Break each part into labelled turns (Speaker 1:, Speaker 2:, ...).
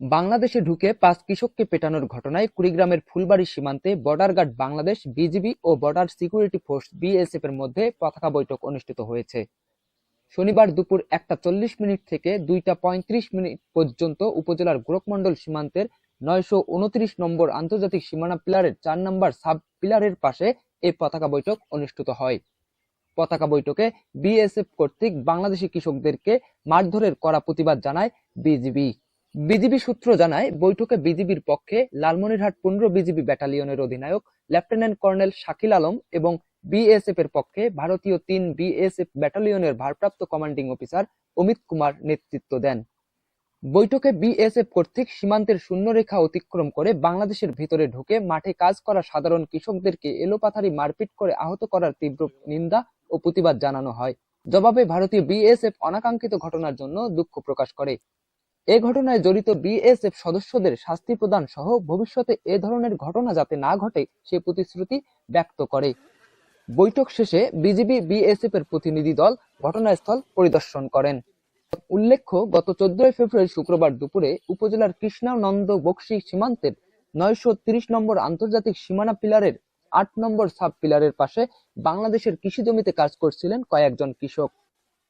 Speaker 1: বাংলাদেশে ঢুকে পাঁচ কৃষককে পেটানোর ঘটনায় কুড়িগ্রামের ফুলবাড়ি সীমান্তে বর্ডার গার্ড বাংলাদেশ বিজিবি ও বর্ডার সিকিউরিটি ফোর্স বিএসএফ এর মধ্যে পতাকা বৈঠক অনুষ্ঠিত হয়েছে। শনিবার দুপুর একটা চল্লিশ মিনিট থেকে দুইটা পঁয়ত্রিশ মিনিট পর্যন্ত উপজেলার গোরখমণ্ডল সীমান্তের নয়শো উনত্রিশ নম্বর আন্তর্জাতিক সীমানা পিলারের চার নম্বর সাব পিলারের পাশে এই পতাকা বৈঠক অনুষ্ঠিত হয়। পতাকা বৈঠকে বিএসএফ কর্তৃক বাংলাদেশি কৃষকদেরকে মারধরের কড়া প্রতিবাদ জানায় বিজিবি বিজিবি সূত্র জানায়, বৈঠকে বিজিবির পক্ষে লালমনিরহাট পনেরো বিজিবি ব্যাটালিয়নের অধিনায়ক, লেফটেন্যান্ট কর্নেল শাকিল আলম এবং বিএসএফ এর পক্ষে ভারতীয় তিন বিএসএফ ব্যাটালিয়নের ভারপ্রাপ্ত কমান্ডিং অফিসার অমিত কুমার নেতৃত্ব দেন। বৈঠকে বিএসএফ কর্তৃক সীমান্তের শূন্যরেখা অতিক্রম করে বাংলাদেশের ভিতরে ঢুকে মাঠে কাজ করা সাধারণ কৃষকদেরকে এলোপাথারি মারপিট করে আহত করার তীব্র নিন্দা ও প্রতিবাদ জানানো হয়। জবাবে ভারতীয় বিএসএফ অনাকাঙ্ক্ষিত ঘটনার জন্য দুঃখ প্রকাশ করে। এ ঘটনায় জড়িত বিএসএফ সদস্যদের শাস্তি প্রদান সহ ভবিষ্যতে এ ধরনের ঘটনা যাতে না ঘটে সে প্রতিশ্রুতি ব্যক্ত করে। বৈঠক শেষে বিজিবি বিএসএফ এর প্রতিনিধি দল ঘটনাস্থল পরিদর্শন করেন। উল্লেখ্য, গত চোদ্দই ফেব্রুয়ারি শুক্রবার দুপুরে উপজেলার কৃষ্ণানন্দ বক্সি সীমান্তের নয়শো নম্বর আন্তর্জাতিক সীমানা পিলারের আট নম্বর সাব পিলারের পাশে বাংলাদেশের কৃষি জমিতে কাজ করছিলেন কয়েকজন কৃষক।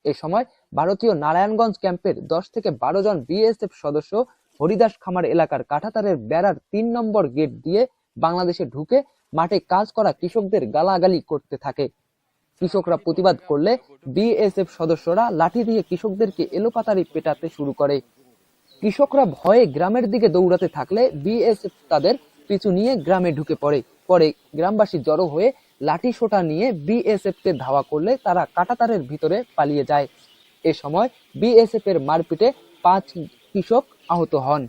Speaker 1: এ সময় ভারতীয় নারায়ণগঞ্জ ক্যাম্পের দশ থেকে বারো জন বিএসএফ সদস্য হরিদাস খামার এলাকার কাঁটাতারের বেড়ার তিন নম্বর গেট দিয়ে বাংলাদেশে ঢুকে মাঠে কাজ করা কৃষকদের গালাগালি করতে থাকে। কৃষকরা প্রতিবাদ করলে বিএসএফ সদস্যরা লাঠি দিয়ে কৃষকদেরকে এলোপাতারি পেটাতে শুরু করে। কৃষকরা ভয়ে গ্রামের দিকে দৌড়াতে থাকলে বিএসএফ তাদের পিছু নিয়ে গ্রামে ঢুকে পড়ে। পরে গ্রামবাসী জড়ো হয়ে লাঠি সোটা নিয়ে বিএসএফ কে ধাওয়া করলে তারা কাটাতারের ভিতরে পালিয়ে যায়। এ সময় বিএসএফ এর মারপিটে পাঁচ কৃষক আহত হন।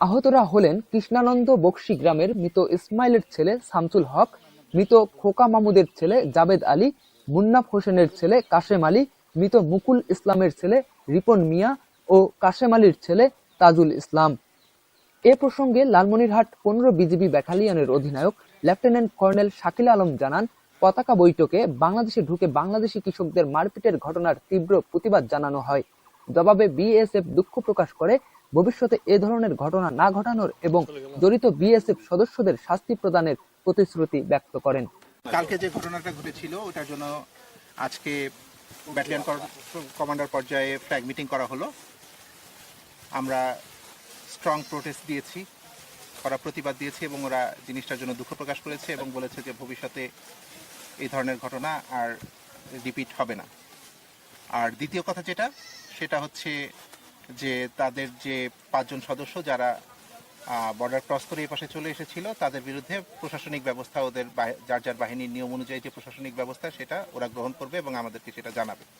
Speaker 1: আহতরা হলেন কৃষ্ণানন্দ বক্সি গ্রামের মৃত ইসমাইলের ছেলে শামসুল হক, মৃত খোকা মামুদের ছেলে জাবেদ আলী, মুন্নাফ হোসেনের ছেলে কাশেম আলী, মৃত মুকুল ইসলামের ছেলে রিপন মিয়া ও কাশেম আলীর ছেলে তাজুল ইসলাম। এ প্রসঙ্গে লালমনিরহাট পনেরো বিজিবি ব্যাটালিয়নের অধিনায়ক, লেফটেন্যান্ট কর্নেল শাকিল আলম জানান, পতাকা বৈঠকে বাংলাদেশে ঢুকে বাংলাদেশি কৃষকদের মারপিটের ঘটনার তীব্র প্রতিবাদ জানানো হয়। জবাবে বিএসএফ দুঃখ প্রকাশ করে, ভবিষ্যতে এ ধরনের ঘটনা না ঘটানোর এবং জড়িত বিএসএফ সদস্যদের শাস্তি প্রদানের প্রতিশ্রুতি ব্যক্ত করেন।
Speaker 2: কালকে যে ঘটনাটা ঘটেছিল, ওটার জন্য আজকে ব্যাটালিয়ন কমান্ডার পর্যায়ে ফ্ল্যাগ মিটিং করা হলো। আমরা স্ট্রং প্রোটেস্ট দিয়েছি, করা প্রতিবাদ দিয়েছি এবং ওরা জিনিসটার জন্য দুঃখ প্রকাশ করেছে এবং বলেছে যে ভবিষ্যতে এই ধরনের ঘটনা আর রিপিট হবে না। আর দ্বিতীয় কথা যেটা, সেটা হচ্ছে যে তাদের যে পাঁচজন সদস্য যারা বর্ডার ক্রস করে এই পাশে চলে এসেছিল, তাদের বিরুদ্ধে প্রশাসনিক ব্যবস্থা ওদের যার যার বাহিনীর নিয়ম অনুযায়ী যে প্রশাসনিক ব্যবস্থা, সেটা ওরা গ্রহণ করবে এবং আমাদেরকে সেটা জানাবে।